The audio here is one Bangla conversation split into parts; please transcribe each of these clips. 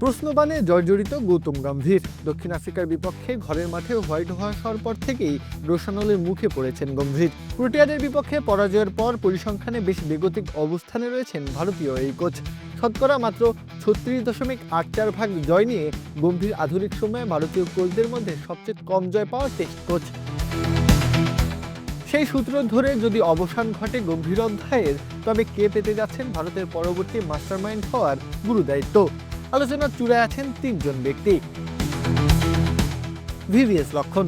প্রশ্নবাণে জর্জরিত গৌতম গম্ভীর। দক্ষিণ আফ্রিকার বিপক্ষে ঘরের মাঠে হোয়াইট হওয়া হওয়ার পর থেকেই রোশানলের মুখে পড়েছেন গম্ভীর। প্রোটিয়াদের বিপক্ষে পরাজয়ের পর পরিসংখ্যানে বেশ বেগতিক অবস্থানে রয়েছেন ভারতীয় এই কোচ। শতকরা মাত্র ছত্রিশ দশমিক আট চার ভাগ জয় নিয়ে গম্ভীর আধুনিক সময়ে ভারতীয় কোচদের মধ্যে সবচেয়ে কম জয় পাওয়া টেস্ট কোচ। সেই সূত্র ধরে যদি অবসান ঘটে গম্ভীর অধ্যায়ের, তবে কে পেতে যাচ্ছেন ভারতের পরবর্তী মাস্টারমাইন্ড হওয়ার গুরু দায়িত্ব আলোচনার চূড়ায় আছেন তিনজন ব্যক্তি। ভিভিএস লক্ষণ।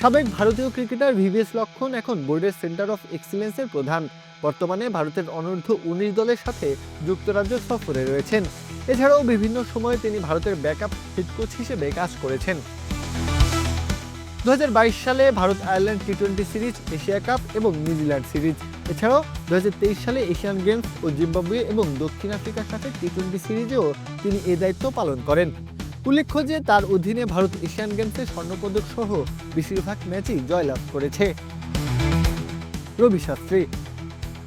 সাবেক ভারতীয় ক্রিকেটার ভিভিএস লক্ষণ এখন বোর্ডের সেন্টার অফ এক্সিলেন্সের প্রধান। বর্তমানে ভারতের অনূর্ধ্ব উনিশ দলের সাথে যুক্তরাজ্য সফরে রয়েছেন। এছাড়াও বিভিন্ন সময়ে তিনি ভারতের ব্যাকআপ হেড কোচ হিসেবে কাজ করেছেন। দু হাজার বাইশ সালে Bharat Ireland T twenty series, Asia cup এবং নিউজিল্যান্ড সিরিজ। এছাড়াও দু হাজার তেইশ সালে এশিয়ান গেমস ও জিম্বাবুয়ে এবং দক্ষিণ আফ্রিকার সাথে টি টোয়েন্টি সিরিজেও তিনি এ দায়িত্ব পালন করেন। উল্লেখ্য যে, তার অধীনে ভারত এশিয়ান গেমসে স্বর্ণপদক সহ বেশিরভাগ ম্যাচই জয়লাভ করেছে। রবি শাস্ত্রী।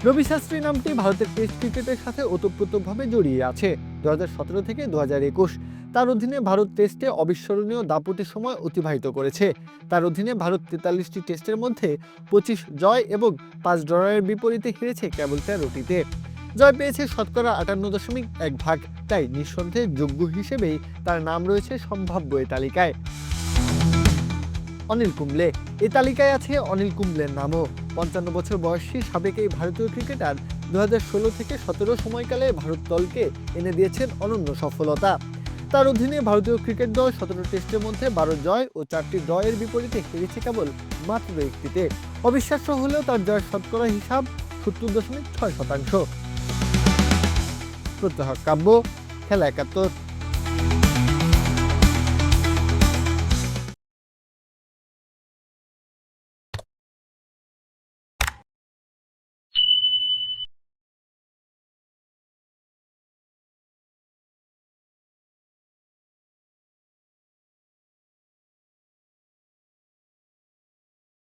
রবি শাস্ত্রী নামটি ভারতের টেস্ট ক্রিকেটের সাথে ওতপ্রোতভাবে জড়িয়ে আছে। দু হাজার সতেরো থেকে দু হাজার একুশ। তার অধীনে ভারত টেস্টে অবিস্মরণীয় দাপটে সময় অতিবাহিত করেছে। তার অধীনে ভারত তেতাল্লিশটি টেস্টের মধ্যে পঁচিশ জয় এবং পাঁচ ড্রয়ের বিপরীতে হেরেছে কেবল তেরোটিতে জয় পেয়েছে শতকরা আটান্ন দশমিক এক ভাগ। তাই নিঃসন্দেহে যোগ্য হিসেবেই তার নাম রয়েছে সম্ভাব্য এ তালিকায়। অনিল কুম্বলে। এ তালিকায় আছে অনিল কুম্বলের নামও। পঞ্চান্ন বছর বয়সী সাবেক এই ভারতীয় ক্রিকেটার দু থেকে সতেরো সময়কালে ভারত দলকে এনে দিয়েছেন অনন্য সফলতা। তার অধীনে ভারতীয় ক্রিকেট দল সতেরো টেস্টের মধ্যে বারো জয় ও চারটি ড্রয়ের বিপরীতে হেরেছে কেবল মাত্র একটিতে। অবিশ্বাস্য হলেও তার জয় শতকরা হিসাব সত্তর দশমিক ছয় শতাংশ। প্রত্যহ কাব্য, খেলা একাত্তর।